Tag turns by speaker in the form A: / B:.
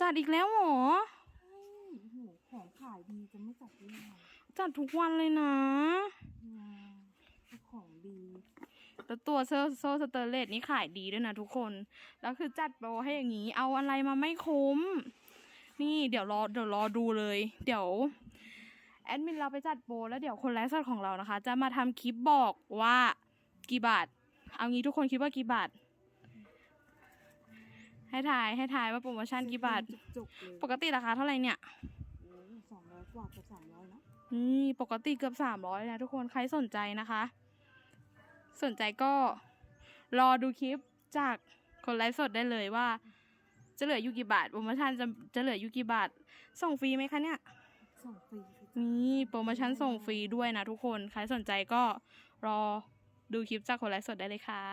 A: จัดอีกแล้วเหรอ
B: ใช่โอ้โหของขายดีจะไม่จัดได้ยังไง
A: จัดทุกวันเลยนะ
B: ว้าวของดี
A: แล้วตัวโซโซสเตอร์เลสนี่ขายดีด้วยนะทุกคน แล้วคือจัดโปรให้อย่างนี้ เอาอะไรมาไม่คุ้ม นี่เดี๋ยวรอเดี๋ยวรอดูเลย เดี๋ยวแอดมินเราไปจัดโปรแล้วเดี๋ยวคนไลฟ์สดของเรานะคะ จะมาทำคลิปบอกว่ากี่บาท เอางี้ทุกคนคิดว่ากี่บาท ให้ถ่ายให้ถ่ายว่าโปรโมชั่นกี่บาท
B: จุกๆเลย
A: ปกติราคาเท่าไหร่เนี่ย
B: โอ้สองร้อยกว่าเกับสามร้อยแล้ว
A: นี่ปกติเกือบสามร้อยนะทุกคนใครสนใจนะคะ สนใจก็รอดูคลิปจากคนไลฟ์สดได้เลยว่า จะเหลืออยู่กี่บาทโปรโมชั่นจะจะเหลืออยู่กี่บาท ส่งฟรีไหมคะเนี่ย
B: ส่งฟรีค่ะ
A: นี่โปรโมชั่นส่งฟรีด้วยนะทุกคน ใครสนใจก็รอดูคลิปจากคนไลฟ์สดได้เลยค่ะ